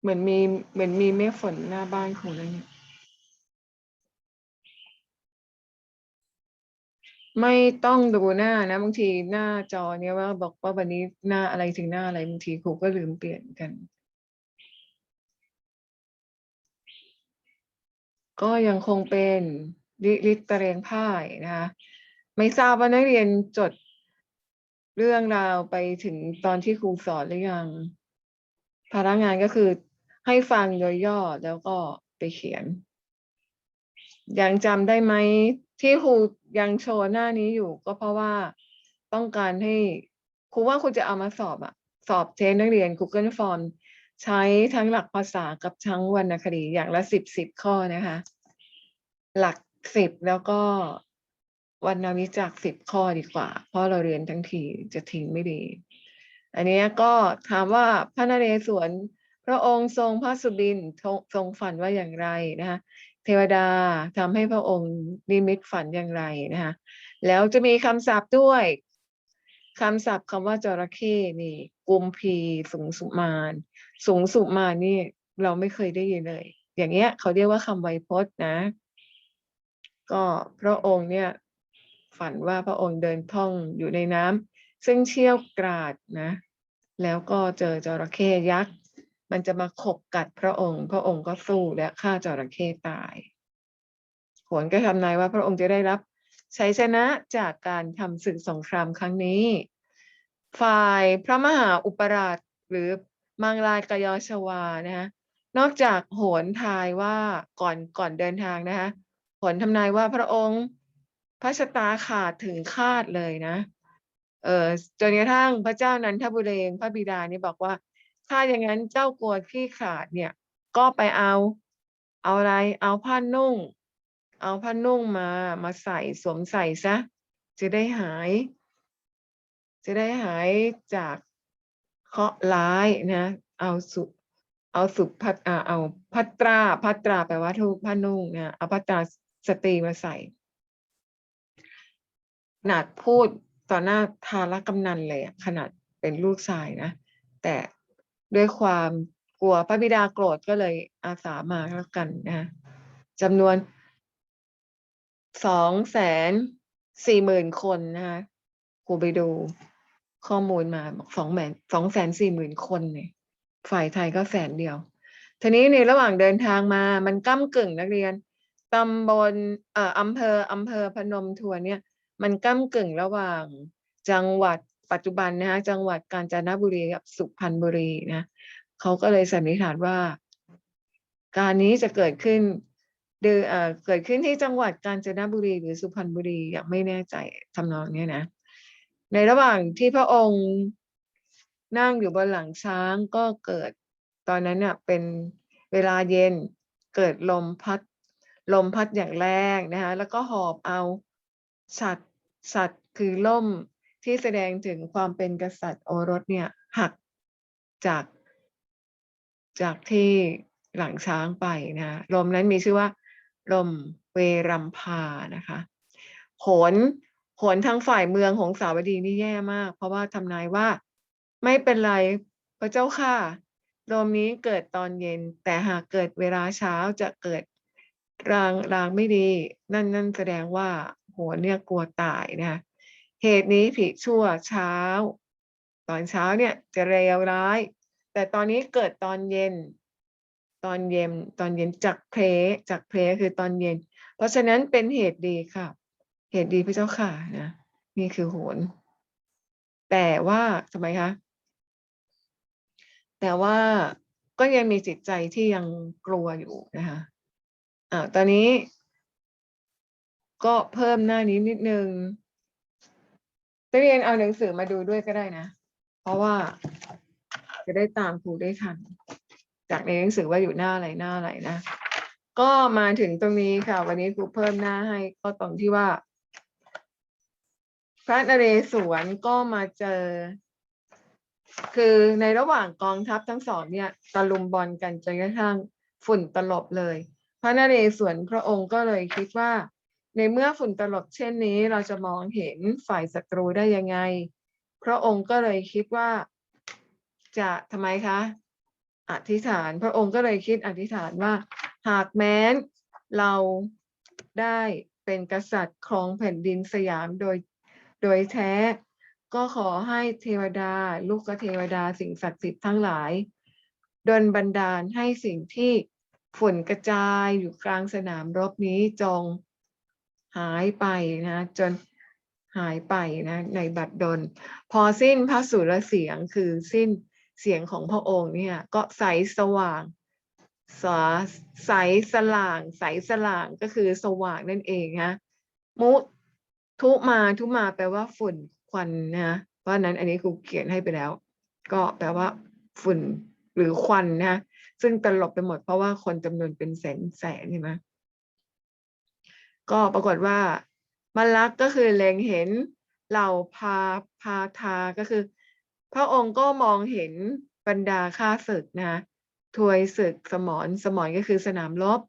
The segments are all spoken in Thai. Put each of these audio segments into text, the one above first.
เหมือนมีเหมือนมีเมฆฝนหน้าบ้านของเลยเนี่ยไม่ต้องดูหน้านะ บางทีหน้าจอเนี่ยว่าบอกว่าวันนี้หน้าอะไรถึงหน้าอะไรบางทีครูก็ลืมเปลี่ยนกัน ก็ยังคงเป็นลิลิตเรียงพ่ายนะคะไม่ทราบว่านักเรียนจดเรื่องราวไปถึงตอนที่ครูสอนหรือยังภาระงานก็คือ ให้ฟังยย่อแล้วก็ไปเขียน ยังจำได้ไหมที่ครูยังโชว์หน้านี้อยู่ ก็เพราะว่าต้องการให้ครูว่าครูจะเอามาสอบอะสอบเทสนักเรียน Google Form ใช้ทั้งหลักภาษากับทั้งวรรณคดีอย่างละสิบสิบข้อนะคะ หลักสิบแล้วก็วรรณวิจักสิบข้อดีกว่า เพราะเราเรียนทั้งทีจะทิ้งไม่ดี อันนี้ก็ถามว่าพระนเรศวร พระองค์ทรงพระสุบินทรงฝันว่าอย่างไรนะคะเทวดาทำให้พระองค์นิมิตฝันอย่างไรนะคะแล้วจะมีคำศัพท์ด้วยคำศัพท์คำว่าจระเข้นี่กุมพีสูงสุมานสูงสุมานนี่เราไม่เคยได้ยินเลย อย่างเงี้ยเขาเรียกว่าคำไวยพจน์นะ ก็พระองค์เนี่ยฝันว่าพระองค์เดินท่องอยู่ในน้ำซึ่งเชี่ยวกราดนะ แล้วก็เจอจระเข้ยักษ์ มันจะมาขบกัดพระองค์ พระองค์ก็สู้และฆ่าจระเข้ตายโหนก็ทำนายว่าพระองค์จะได้รับชัยชนะจากการทำศึกสงครามครั้งนี้ ฝ่ายพระมหาอุปราชหรือมังลายกยอชวานะคะนอกจากโหนทายว่าก่อนก่อนเดินทางนะคะโหนทำนายว่าพระองค์พระชะตาขาดถึงคาดเลยนะ เออจนกระทั่งพระเจ้านันทบุเรงพระบิดานี่บอกว่า ถ้าอย่างนั้นเจ้ากลัวขี้ขาดเนี่ย ก็ไปเอา เอาอะไร เอาผ้านุ่ง เอาผ้านุ่งมา มาใส่สวมใส่ซะ จะได้หาย จะได้หายจากเคราะห์ร้ายนะ เอาสุเอาสุพัตอ่าเอาพัตราพัตราแปลว่าทุกผ้านุ่งนะเอาพัตราสตรีมาใส่ขนาดพูดต่อหน้าทารกำนันเลยขนาดเป็นลูกชายนะ แต่ ด้วยความกลัวพระบิดาโกรธก็เลยอาสามาแล้วกันนะจำนวนสองแสนสี่หมื่นคนนะคะครูไปดูข้อมูลมาบอกสองแสนสองแสนสี่หมื่นคนเนี่ยฝ่ายไทยก็แสนเดียว ทีนี้ในระหว่างเดินทางมามันก้ากึ่งนักเรียนตำบลเอ่ออำเภออำเภอพนมทวนเนี่ย มันก้ากึ่งระหว่างจังหวัด ปัจจุบันนะคะจังหวัดกาญจนบุรีกับสุพรรณบุรีนะเขาก็เลยสันนิษฐานว่า การนี้จะเกิดขึ้นเดือเอ่อเกิดขึ้นที่จังหวัดกาญจนบุรี หรือสุพรรณบุรีอย่างไม่แน่ใจทำนองนี้นะ ในระหว่างที่พระองค์นั่งอยู่บนหลังช้างก็เกิดตอนนั้นเน่ะเป็นเวลาเย็นเกิดลมพัดลมพัดอย่างแรงนะคะแล้วก็หอบเอาสัตว์สัตว์คือล่ม ที่แสดงถึงความเป็นกษัตริย์โอรสเนี่ยหักจากจากที่หลังช้างไปนะลมนั้นมีชื่อว่า ลมเวรัมพานะคะโหนโหนทางฝ่ายเมืองของสาวดีนี่แย่มาก เพราะว่าทำนายว่าไม่เป็นไรพระเจ้าค่ะลมนี้เกิดตอนเย็น แต่หากเกิดเวลาเช้าจะเกิดรางรางไม่ดี นั่นนั่นแสดงว่าโหนเนี่ยกลัวตายนะะ เหตุนี้ผีชั่วเช้า ตอนเช้าเนี่ยจะเลวร้าย แต่ตอนนี้เกิดตอนเย็น ตอนเย็นตอนเย็นจากเพลจากเพลคือตอนเย็น เพราะฉะนั้นเป็นเหตุดีค่ะ เหตุดีพระเจ้าค่ะนะนี่คือโหนแต่ว่าทำไมคะแต่ว่าก็ยังมีจิตใจที่ยังกลัวอยู่นะคะอ่าตอนนี้ก็เพิ่มหน้านี้นิดนึง นักเรียนเอาหนังสือมาดูด้วยก็ได้นะ เพราะว่าจะได้ตามครูได้ทัน จากในหนังสือว่าอยู่หน้าอะไรหน้าอะไรนะ ก็มาถึงตรงนี้ค่ะ วันนี้ครูเพิ่มหน้าให้ก็ตรงที่ว่า พระนเรศวรก็มาเจอ คือในระหว่างกองทัพทั้งสองเนี่ยตะลุมบอลกันจนกระทั่งฝุ่นตลบเลย พระนเรศวรพระองค์ก็เลยคิดว่า ในเมื่อฝุ่นตลบเช่นนี้เราจะมองเห็นฝ่ายศัตรูได้ยังไง พระองค์ก็เลยคิดว่า จะทำไมคะ อธิษฐาน พระองค์ก็เลยคิดอธิษฐานว่า หากแม้นเราได้เป็นกษัตริย์ครองแผ่นดินสยามโดยโดยแท้ ก็ขอให้เทวดา ลูกเทวดาสิ่งศักดิ์สิทธิ์ทั้งหลายดลบันดาลให้สิ่งที่ฝุ่นกระจายอยู่กลางสนามรบนี้จง หายไปนะจนหายไปนะในบัดดล พอสิ้นพระสุรเสียงคือสิ้นเสียงของพระองค์เนี่ยก็ใสสว่างสาใสสล่างใสสล่างก็คือสว่างนั่นเองนะมุทุมาทุมาแปลว่าฝุ่นควันนะเพราะฉะนั้นอันนี้ครูเขียนให้ไปแล้ว ก็แปลว่า ฝุ่นหรือควันนะซึ่งตลบไปหมดเพราะว่าคนจำนวนเป็นแสนแสนใช่ไหม ก็ปรากฏว่ามาลักก็คือเล็งเห็นเหล่าพาพาทาก็คือ พระองค์ก็มองเห็นบรรดาข้าศึกนะทวยศึกสมรสมรก็คือสนามรบ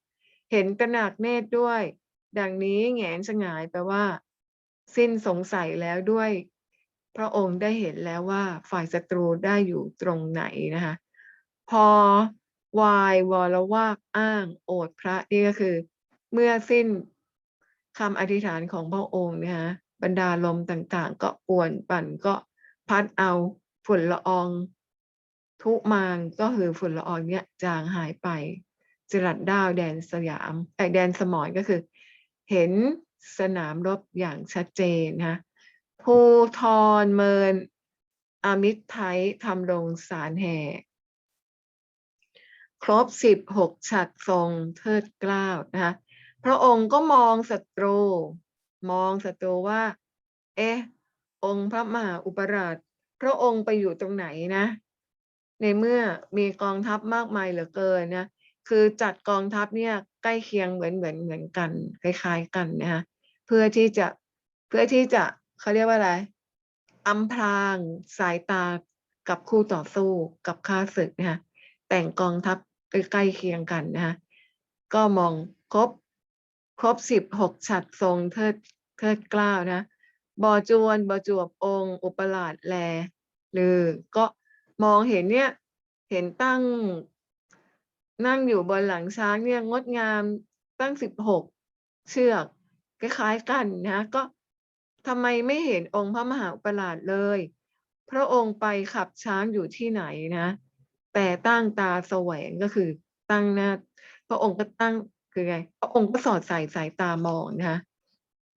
เห็นตระหนักเนตรด้วย ดังนี้แงนสงายแปลว่า สิ้นสงสัยแล้วด้วย พระองค์ได้เห็นแล้วว่าฝ่ายศัตรูได้อยู่ตรงไหนนะคะพอวายวรวากอ้าง โอดพระนี่ก็คือ เมื่อสิ้น คำอธิษฐานของพระองค์นะคะบรรดาลมต่างๆ ก็ป่วนปั่นก็พัดเอาฝุ่นละออง ทุมางก็คือฝุ่นละอองเนี่ยจางหายไปจรัดดาวแดนสยามไอแดนสมรก็คือ เห็นสนามรบอย่างชัดเจนนะภูทรเมินอามิตรไทยทำลงสารแห่ ครบสิบหกฉัดทรงเทิดเกล้าวนะคะ พระองค์ก็มองศัตรู มองศัตรูว่า เอ๊ะ องค์พระมหาอุปราช พระองค์ไปอยู่ตรงไหนนะ ในเมื่อมีกองทัพมากมายเหลือเกินนะ คือจัดกองทัพเนี่ยใกล้เคียงเหมือนเหมือนเหมือนกัน คล้ายๆกันนะคะเพื่อที่จะเพื่อที่จะเขาเรียกว่าอะไรอำพรางสายตากับคู่ต่อสู้กับข้าศึกนะคะแต่งกองทัพใกล้ๆเคียงกันนะคะก็มองครบ ครบสิบหกฉัดทรงเทิดเทิดกล้าวนะบอจวนบอจวบองค์ อุปราชแลหรือก็มองเห็นเนี่ยเห็นตั้งนั่งอยู่บนหลังช้างเนี่ยงดงามตั้งสิบหกเชือกคล้ายๆกันนะก็ทำไมไม่เห็นองค์พระมหาอุปราชเลย พระองค์ไปขับช้างอยู่ที่ไหนนะ แต่ตั้งตาแสวงก็คือตั้งหน้าพระองค์ก็ตั้ง คือไงพระองค์ก็สอดใส่สายตามองนะคะ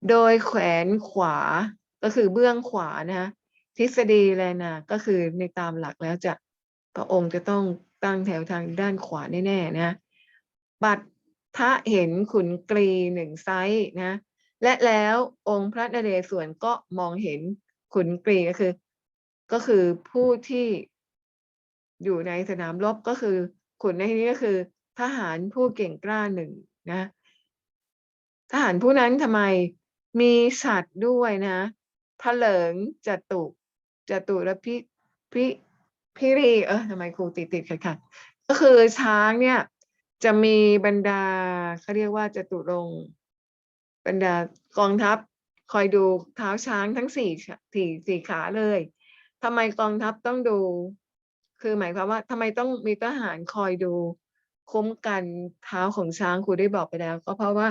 โดยแขวนขวาก็คือเบื้องขวานะคะทฤษฎีแลนะก็คือในตามหลักแล้วจะพระองค์จะต้องตั้งแถวทางด้านขวาแน่ๆนะบัตทะเห็นขุนกรีหนึ่งไซส์นะ และแล้วองค์พระนเรศวรก็มองเห็นขุนกรีก็คือ ก็คือผู้ที่อยู่ในสนามรบก็คือขุนในที่นี้ก็คือ ทหารผู้เก่งกล้าหนึ่งนะ ทหารผู้นั้นทำไมมีสัตว์ด้วยนะเถลิงจตุจตุรพิพิพิรีเออทำไมครูติดติดขัดขัดก็คือช้างเนี่ย จะมีบรรดาเขาเรียกว่าจตุรงบรรดากองทัพ คอยดูเท้าช้างทั้งสี่สี่สี่ขาเลยทำไมกองทัพต้องดู คือหมายความว่าทำไมต้องมีทหารคอยดู คุ้มกันเท้าของช้างครูได้บอกไปแล้ว ก็เพราะว่า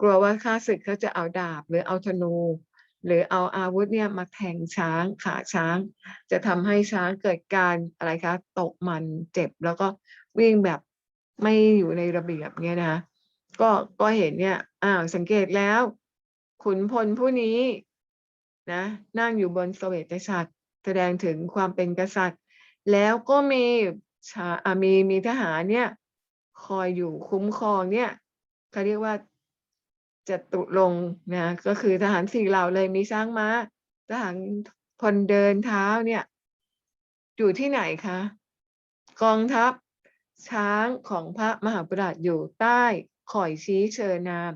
กลัวว่าข้าศึกเขาจะเอาดาบหรือเอาธนู หรือเอาอาวุธเนี่ยมาแทงช้างขาช้าง จะทำให้ช้างเกิดการอะไรคะตกมันเจ็บ แล้วก็วิ่งแบบไม่อยู่ในระเบียบเนี่ยนะก็ก็เห็นเนี่ยอ้าวสังเกตแล้ว ขุนพลผู้นี้นะนั่งอยู่บนเสวตฉัตรแสดงถึงความเป็นกษัตริย์ แล้วก็มีชามีมีทหารเนี่ย คอยอยู่คุ้มครองเนี่ยเขาเรียกว่าจตุรงนะก็คือทหารสี่เหล่าเลยมีช้างม้า ทหารคนเดินเท้าเนี่ย อยู่ที่ไหนคะ กองทัพช้างของพระมหาปราชอยู่ใต้ข่อยชี้เชอนาม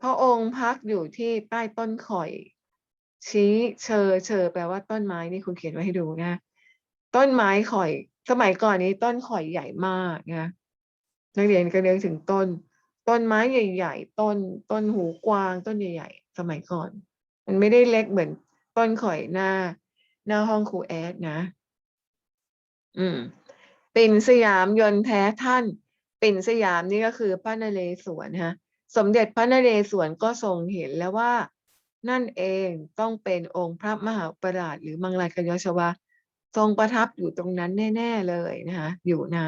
พระองค์พักอยู่ที่ใต้ต้นข่อย ชี้เชอเชอแปลว่าต้นไม้นี่คุณเขียนไว้ให้ดูนะ ต้นไม้ข่อย สมัยก่อนนี้ต้นข่อยใหญ่มากนะ นักเรียนก็เรียกถึงต้น ต้นไม้ใหญ่ ๆ ต้นต้นหูกวาง ต้นใหญ่ ๆ สมัยก่อน มันไม่ได้เล็กเหมือนต้นข่อยหน้า หน้าห้องครูแอดนะ อืม ปิ่นสยามยนต์แท้ท่าน ปิ่นสยามนี่ก็คือพระนเรศวรฮะ สมเด็จพระนเรศวรก็ทรงเห็นแล้วว่า นั่นเองต้องเป็นองค์พระมหาปราชหรือมังลายกยชวาทรงประทับอยู่ตรงนั้นแน่ ๆ เลยนะคะ อยู่นา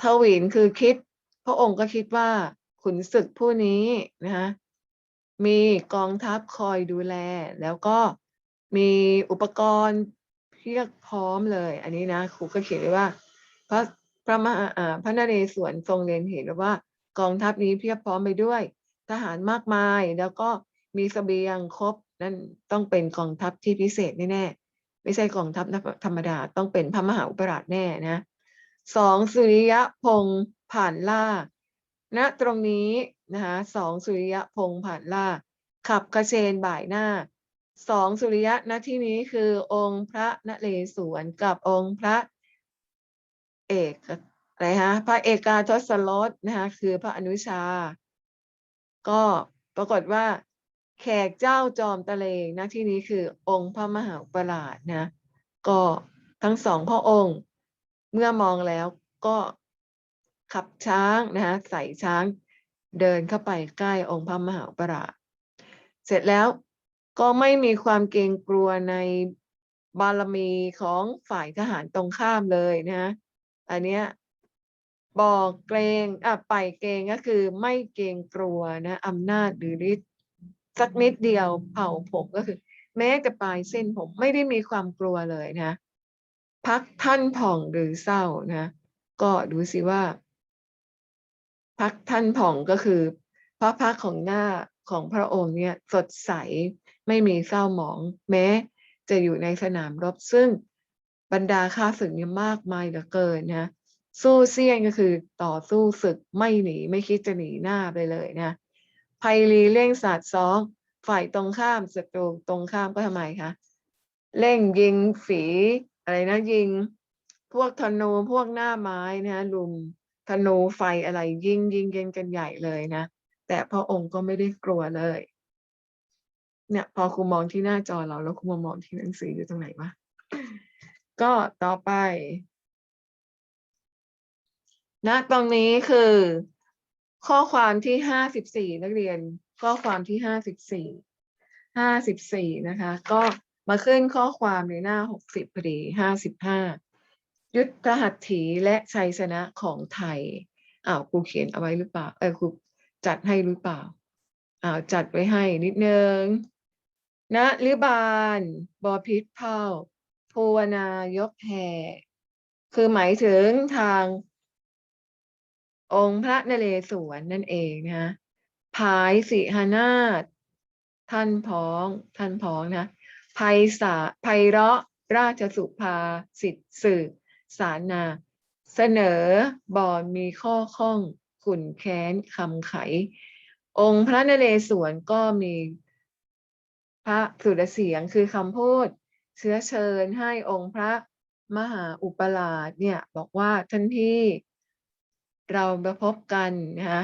ทวินคือคิด พระองค์ก็คิดว่าขุนศึกผู้นี้นะคะมีกองทัพคอยดูแล แล้วก็มีอุปกรณ์เพียบพร้อมเลย อันนี้นะครูก็เขียนไว้ว่า พระพระมหาพระนเรศวรทรงเรียนเห็นว่ากองทัพนี้เพียบพร้อมไปด้วย ทหารมากมายแล้วก็มีเสบียงครบนั่นต้องเป็นกองทัพที่พิเศษแน่ๆไม่ใช่กองทัพธรรมดาต้องเป็นพระมหาอุปราชแน่นะ สองสุริยะพงผ่านล่าณตรงนี้นะคะสองสุริยะพงผ่านล่า ขับกระเชนบ่ายหน้าสองสุริยะณที่นี้คือองค์พระนเรศวรกับองค์พระเอกอะไรฮะพระเอกาทศรสนะคะคือพระอนุชา ก็ปรากฏว่า แขกเจ้าจอมตะเลงณที่นี้คือองค์พระมหาปราชนะ ก็ทั้งสองพระองค์ เมื่อมองแล้วก็ขับช้างนะคะใส่ช้างเดินเข้าไปใกล้องค์พระมหาอุปราเสร็จแล้วก็ไม่มีความเกรงกลัวในบารมีของฝ่ายทหารตรงข้ามเลยนะ อันเนี้ยบอกเกรงอะไปเกรงก็คือไม่เกรงกลัวนะอำนาจหรือฤทธิ์สักนิดเดียวเผ่าผมก็คือ แม้แต่ปลายเส้นผมไม่ได้มีความกลัวเลยนะ พักท่านผ่องหรือเศร้านะ ก็ดูสิว่า พักท่านผ่องก็คือ พระพักของหน้าของพระองค์เนี่ยสดใสไม่มีเศร้าหมอง แม้จะอยู่ในสนามรบซึ่งบรรดาข้าศึกเนี่ยมากมายเหลือเกินนะ สู้เสี่ยงก็คือต่อสู้ศึกไม่หนีไม่คิดจะหนีหน้าไปเลยนะภัยรีเร่งสาดซ้องฝ่ายตรงข้ามศัตรูตรงข้ามก็ทำไมคะเร่งยิงฝี อะไรนะยิง พวกธนูพวกหน้าไม้นะลุมธนูไฟอะไรยิงยิงยิงกันใหญ่เลยนะ แต่พระองค์ก็ไม่ได้กลัวเลย เนี่ยพอครูมองที่หน้าจอเราแล้วครูมามองที่หนังสืออยู่ตรงไหนวะก็ต่อไปณตรงนี้คือ ข้อความที่ห้าสิบสี่นักเรียน ข้อความที่ห้าสิบสี่ห้าสิบสี่นะคะ ก็ มาขึ้นข้อความในหน้าหกสิบพอดีห้าสิบห้ายุทธหัตถีและชัยชนะของไทยอ้าวครูเขียนเอาไว้หรือเปล่าเออครูจัดให้หรือเปล่าอ้าวจัดไว้ให้นิดนึงนะลิบานบอพิษเผาภูวนายกแห่คือหมายถึงทาง องค์พระนเรศวรนั่นเองนะภายสิหนาถท่านพ้องท่านพ้องนะ ภัยสาภัยเราะ ราชสุภาสิทธิสื่อ สารนา เสนอบอนมีข้อข้องขุนแค้นคำไข องค์พระนเรศวรก็มีพระสุรเสียงคือคำพูด เชื้อเชิญให้องค์พระมหาอุปราชเนี่ยบอกว่าท่านที่เรามาพบกันนะคะ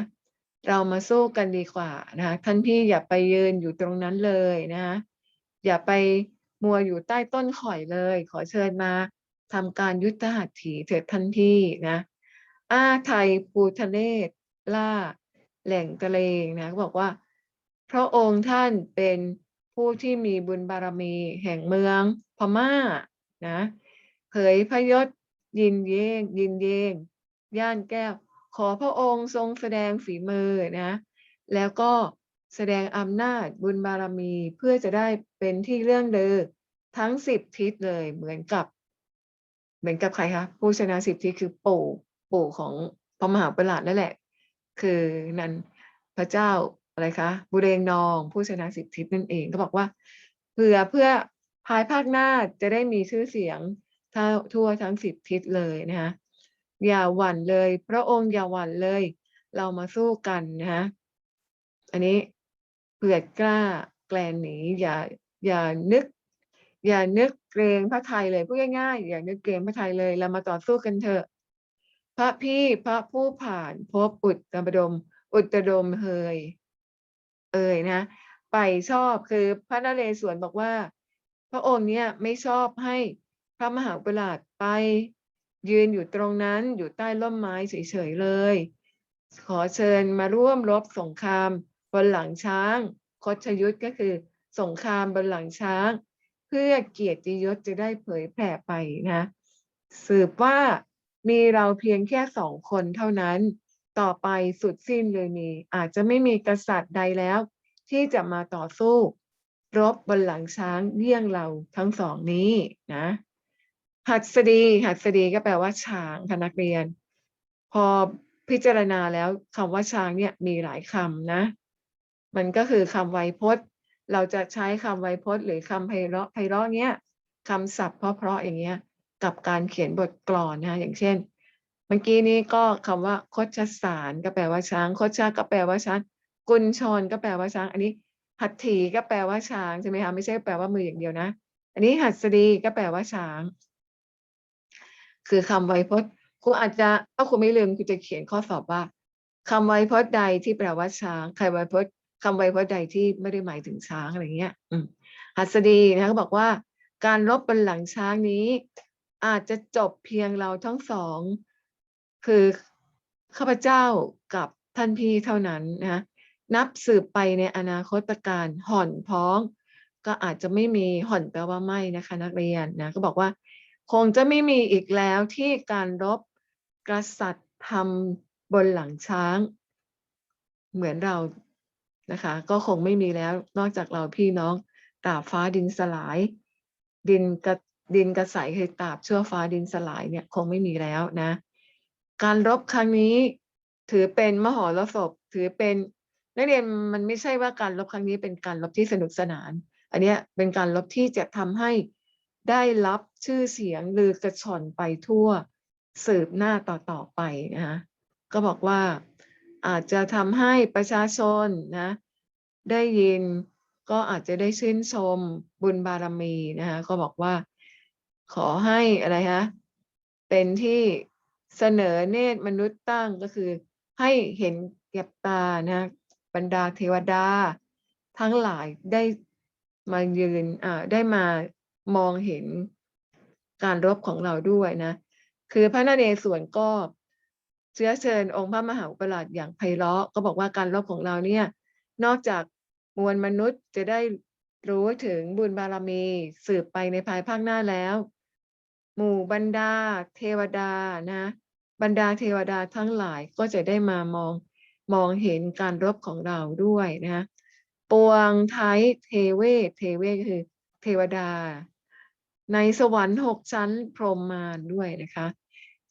เรามาสู้กันดีกว่านะคะท่านพี่อย่าไปยืนอยู่ตรงนั้นเลยนะคะ อย่าไปมัวอยู่ใต้ต้นข่อยเลย ขอเชิญมาทำการยุทธหัตถีเถิดท่านพี่นะอาไทยภูทะเลศล่า แหล่งตะเลงนะบอกว่า พระองค์ท่านเป็นผู้ที่มีบุญบารมีแห่งเมืองพม่านะเผยพยศยินเยงยินเยง ย่านแก้ว ขอพระองค์ทรงแสดงฝีมือนะ แล้วก็ แสดงอำนาจบุญบารมีเพื่อจะได้เป็นที่เรื่องเดือทั้งสิบทิศเลยเหมือนกับ เหมือนกับใครคะผู้ชนะสิบทิศคือปู่ปู่ของพระมหาประหลาดนั่นแหละ คือนันพระเจ้าอะไรคะบุเรงนอง ผู้ชนะสิบทิศนั่นเองก็บอกว่าเพื่อเพื่อภายภาคหน้าจะได้มีชื่อเสียงทั่วทั้งสิบทิศเลยนะคะอย่าหวั่นเลย พระองค์อย่าหวั่นเลย เรามาสู้กันนะคะอันนี้ เผื่อกล้าแกลนหนีอย่าอย่านึก อย่านึกเกรงพระไทยเลยพูดง่ายๆอย่านึกเกรงพระไทยเลยเรามาต่อสู้กันเถอะ พระพี่พระผู้ผ่านพบอุตตรดม อุดตรดมเฮย เอ่ยนะไปชอบคือพระนเรศวรบอกว่า พระองค์เนี่ยไม่ชอบให้พระมหาอุปราชไป ยืนอยู่ตรงนั้นอยู่ใต้ร่มไม้เฉยๆเลย ขอเชิญมาร่วมรบสงคราม บนหลังช้าง คชยุทธก็คือสงครามบนหลังช้าง เพื่อเกียรติยศจะได้เผยแผ่ไปนะ สืบว่ามีเราเพียงแค่สองคนเท่านั้น ต่อไปสุดสิ้นเลยมี อาจจะไม่มีกษัตริย์ใดแล้ว ที่จะมาต่อสู้ รบบนหลังช้างเยี่ยงเราทั้งสองนี้นะหัดสดีหัดสดีก็แปลว่าช้างค่ะนักเรียน พอพิจารณาแล้วคำว่าช้างเนี่ยมีหลายคำนะ มันก็คือคำไวยพจน์ เราจะใช้คำไวยพจน์ หรือคำไพเราะไพเราะเนี้ยคำศัพท์เพราะๆอย่างเงี้ยกับการเขียนบทกลอนนะอย่างเช่น เมื่อกี้นี้ก็คำว่าคชสารก็แปลว่าช้างคชาก็แปลว่าช้างกุญชรก็แปลว่าช้าง อันนี้หัตถีก็แปลว่าช้างใช่ไหมคะไม่ใช่แปลว่ามืออย่างเดียวนะ อันนี้หัสดีก็แปลว่าช้าง คือคำไวยพจน์ครูอาจจะถ้าครูไม่ลืมครูจะเขียนข้อสอบว่าคำไวยพจน์ใดที่แปลว่าช้างใครไวยพจน์ คำไวยพจน์ใดที่ไม่ได้หมายถึงช้างอะไรเงี้ยอืมหัสดีนะเขาบอกว่า การรบบนหลังช้างนี้ อาจจะจบเพียงเราทั้งสอง คือข้าพเจ้ากับท่านพี่เท่านั้นนะนับสืบไปในอนาคตการห่อนพ้อง ก็อาจจะไม่มีห่อนแปลว่าไม่นะคะ นักเรียนนะก็บอกว่า คงจะไม่มีอีกแล้วที่การรบกษัตริย์ทำบนหลังช้าง เหมือนเรา นะคะ ก็คงไม่มีแล้วนอกจากเราพี่น้องตราบฟ้าดินสลาย ดินกระดินกระใสคือตราบชั่วฟ้าดินสลายเนี่ยคงไม่มีแล้วนะ การรบครั้งนี้ถือเป็นมหรสพถือเป็นนักเรียนมันไม่ใช่ว่าการรบครั้งนี้เป็นการรบที่สนุกสนาน อันนี้เป็นการรบที่จะทำให้ได้รับชื่อเสียงลือกระชอนไปทั่วสืบหน้าต่อๆไปนะคะก็บอกว่า อาจจะทำให้ประชาชนนะได้ยินก็อาจจะได้ชื่นชมบุญบารมีนะคะก็บอกว่าขอให้อะไรคะเป็นที่เสนอเนตรมนุษย์ตั้งก็คือ ให้เห็นเก็บตานะบรรดาเทวดา ทั้งหลายได้มายืนอ่าได้มามองเห็นการรบของเราด้วยนะ คือพระนเรศวรก็ เชื้อเชิญองค์พระมหาอุปราชอย่างไพเราะ ก็บอกว่าการรบของเราเนี่ยนอกจากมวลมนุษย์จะได้รู้ถึงบุญบารมีสืบไปในภายภาคหน้าแล้ว หมู่บรรดา เทวดานะ บรรดาเทวดาทั้งหลายก็จะได้มามองมองเห็นการรบของเราด้วยนะปวงไทยเทเวเทเวคือเทวดา ในสวรรค์หกชั้นพรหมมาด้วยนะคะ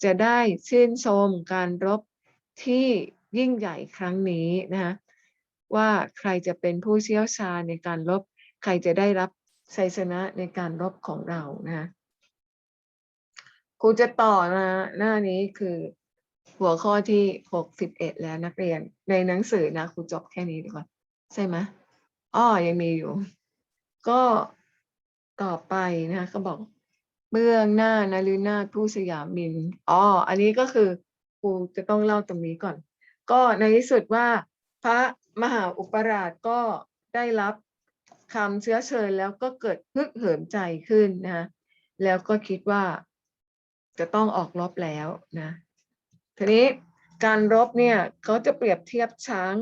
จะได้ชื่นชมการรบที่ยิ่งใหญ่ครั้งนี้นะคะว่าใครจะเป็นผู้เชี่ยวชาญในการรบ ใครจะได้รับชัยชนะในการรบของเรานะครูจะต่อนะหน้านี้คือหัวข้อที่หกสิบเอ็ดแล้วนักเรียนในหนังสือนะครูจบแค่นี้ดีกว่าใช่ไหมอ้อยังมีอยู่ ก็ต่อไปนะคะก็บอก เบื้องหน้านารุนาถผู้สยามินอ๋ออันนี้ก็คือครูจะต้องเล่าตรงนี้ก่อน ก็ในที่สุดว่า พระมหาอุปราชก็ได้รับคำเชื้อเชิญแล้วก็เกิดฮึกเหิมใจขึ้นนะแล้วก็คิดว่าจะต้องออกรบแล้วนะทีนี้การรบเนี่ยเขาจะเปรียบเทียบช้าง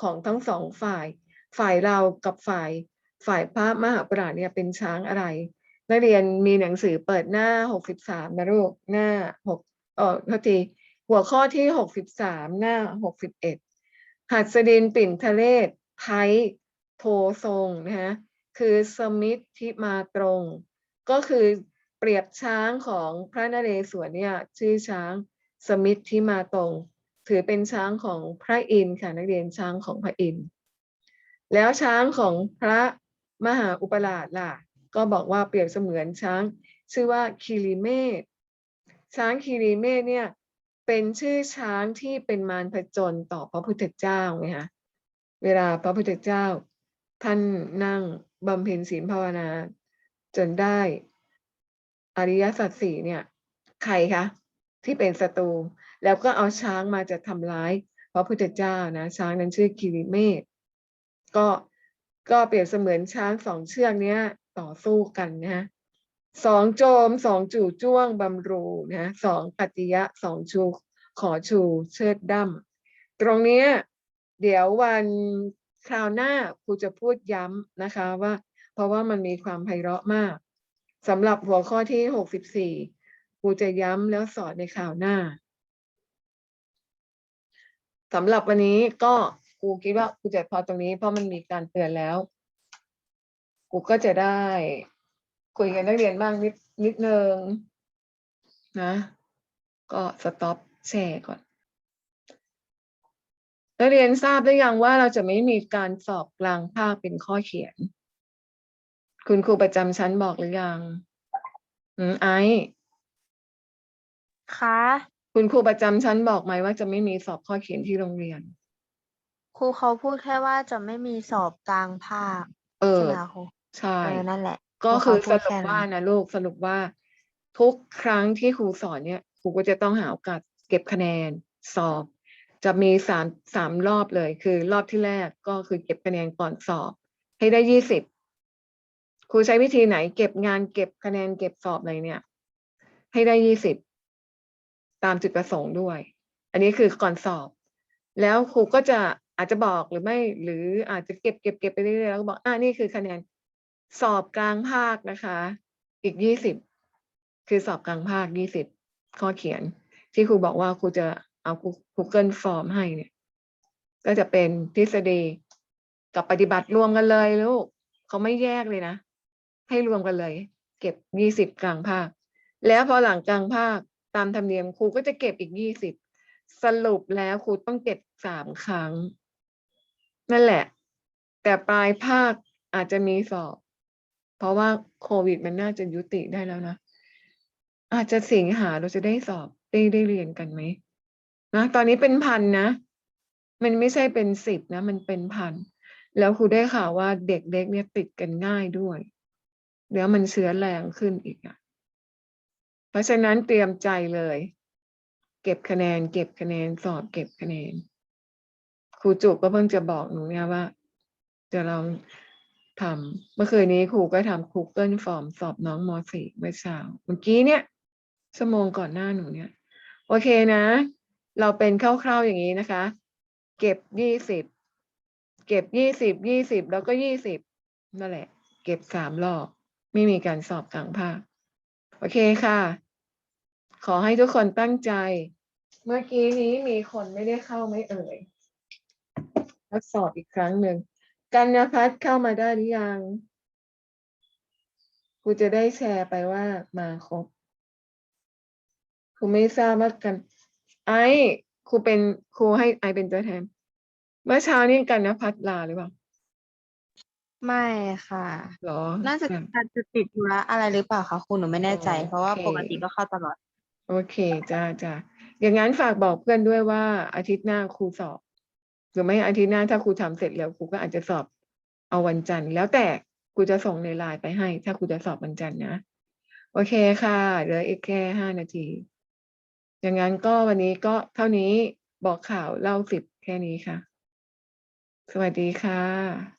ของทั้งสองฝ่าย ฝ่ายเรากับฝ่าย ฝ่ายพระมหาปราชเนี่ยเป็นช้างอะไร นักเรียนมีหนังสือเปิดหน้าหกสิบสามนะลูก หน้าหกเออทษทีหัวข้อที่หกสิบสามหน้าหกสิบเอ็ดหัสดินปิ่นทะเลศไทยโททรงนะฮะคือสมิทธิมาตรง ก็คือเปรียบช้างของพระนเรศวรเนี่ยชื่อช้างสมิทธิมาตรง ถือเป็นช้างของพระอินทร์ค่ะนักเรียนช้างของพระอินทร์แล้วช้างของพระมหาอุปราชล่ะ ก็บอกว่าเปรียบเสมือนช้าง ชื่อว่าคิริเมธช้างคิริเมธเนี่ยเป็นชื่อช้างที่เป็นมารผจญต่อพระพุทธเจ้าไงคะเวลาพระพุทธเจ้า ท่านนั่งบำเพ็ญศีลภาวนา จนได้อริยสัจสี่เนี่ย ใครคะที่เป็นศัตรูแล้วก็เอาช้างมาจะทำร้ายพระพุทธเจ้านะช้างนั้นชื่อคิริเมธก็ก็เปรียบเสมือนช้างสองเชือกเนี้ย ต่อสู้กันนะสองโจมสองจู่จ้วงบำรูนะสองปฏิยะสองชูขอชูเชิดดั้มตรงนี้เดี๋ยววันคราวหน้าครูจะพูดย้ำนะคะว่า เพราะว่ามันมีความไพเราะมากสำหรับหัวข้อที่หกสิบสี่ครูจะย้ำแล้วสอนในคราวหน้าสำหรับวันนี้ก็ครูคิดว่าครูจะพอตรงนี้เพราะมันมีการเตือนแล้ว ครูก็จะได้คุยกับนักเรียนบ้างนิดนิดนึงนะ ก็สต็อปแชร์ก่อน นักเรียนทราบหรือยังว่าเราจะไม่มีการสอบกลางภาคเป็นข้อเขียน คุณครูประจำชั้นบอกหรือยังอืมไอซ์คะคุณครูประจำชั้นบอกไหมว่าจะไม่มีสอบข้อเขียนที่โรงเรียน ครูเขาพูดแค่ว่าจะไม่มีสอบกลางภาคเออใช่ไหมคะครู ใช่ เออ นั่นแหละ ก็ครูคือเขาสพูดรุปแค่นั้นว่านะลูกสรุปว่า ทุกครั้งที่ครูสอนเนี่ยครูก็จะต้องหาโอกาสเก็บคะแนนสอบ จะมีสามสามรอบเลย คือรอบที่แรกก็คือเก็บคะแนนก่อนสอบ ให้ได้ยี่สิบครูใช้วิธีไหน เก็บงานเก็บคะแนนเก็บสอบอะไรเนี่ย ให้ได้ยี่สิบตามจุดประสงค์ด้วย อันนี้คือก่อนสอบ แล้วครูก็จะอาจจะบอกหรือไม่ หรืออาจจะเก็บเก็บเก็บไปเรื่อยๆแล้วก็บอกอ่านี่คือคะแนน สอบกลางภาคนะคะ อีกยี่สิบคือสอบกลางภาคยี่สิบข้อเขียน ที่ครูบอกว่าครูจะเอา Google Form ให้เนี่ย ก็จะเป็นทฤษฎีกับปฏิบัติรวมกันเลยลูกเขาไม่แยกเลยนะ ให้รวมกันเลย เก็บยี่สิบกลางภาค แล้วพอหลังกลางภาคตามธรรมเนียมครูก็จะเก็บอีกยี่สิบสรุปแล้วครูต้องเก็บสามครั้ง นั่นแหละ แต่ปลายภาคอาจจะมีสอบ เพราะว่าโควิดมันน่าจะยุติได้แล้วนะ อาจจะสิงหาเราจะได้สอบได้ได้เรียนกันไหมนะตอนนี้เป็นพันนะ มันไม่ใช่เป็นสิบนะ มันเป็นพัน แล้วครูได้ข่าวว่าเด็กเล็กเนี่ยติดกันง่ายด้วยแล้วมันเชื้อแรงขึ้นอีกอะ เพราะฉะนั้นเตรียมใจเลย เก็บคะแนน เก็บคะแนนสอบเก็บคะแนนครูจุกก็เพิ่งจะบอกหนูเนี่ยว่า จะลอง ทำเมื่อคืนนี้ครูก็ทำ Google Form สอบน้องม .4 เมื่อเช้าเมื่อกี้เนี่ยชั่วโมงก่อนหน้าหนูเนี่ย โอเคนะ เราเป็นคร่าวๆอย่างนี้นะคะ เก็บยี่สิบเก็บยี่สิบยี่สิบแล้วก็ยี่สิบนั่นแหละ เก็บสามรอบ ไม่มีการสอบกลางภาค โอเคค่ะ ขอให้ทุกคนตั้งใจ เมื่อกี้นี้มีคนไม่ได้เข้าไม่เอ่ยทดสอบอีกครั้งหนึ่ง กันนพัฒน์เข้ามาได้หรือยังครูจะได้แชร์ไปว่ามาครบครูไม่ทราบว่ากัน ไอ้ครูเป็นครูให้ไอเป็นตัวแทน เมื่อเช้านี่กันนพัฒน์ลาหรือเปล่า ไม่ค่ะหรอ น่าจะแบบการจะติดธุระอะไรหรือเปล่าคะครูหนูไม่แน่ใจอ๋อเพราะว่าโอเคปกติก็เข้าตลอด โอเคจ้าจ้าอย่างนั้นฝากบอกเพื่อนด้วยว่าอาทิตย์หน้าครูสอบ หรือไม่อาทิตย์หน้าถ้าครูทำเสร็จแล้วครูก็อาจจะสอบเอาวันจันทร์แล้วแต่ครูจะส่งในไลน์ไปให้ ถ้าครูจะสอบวันจันทร์นะ โอเคค่ะเหลืออีกแค่ห้านาทีอย่างนั้นก็วันนี้ก็เท่านี้บอกข่าวเล่าสิบแค่นี้ค่ะ สวัสดีค่ะ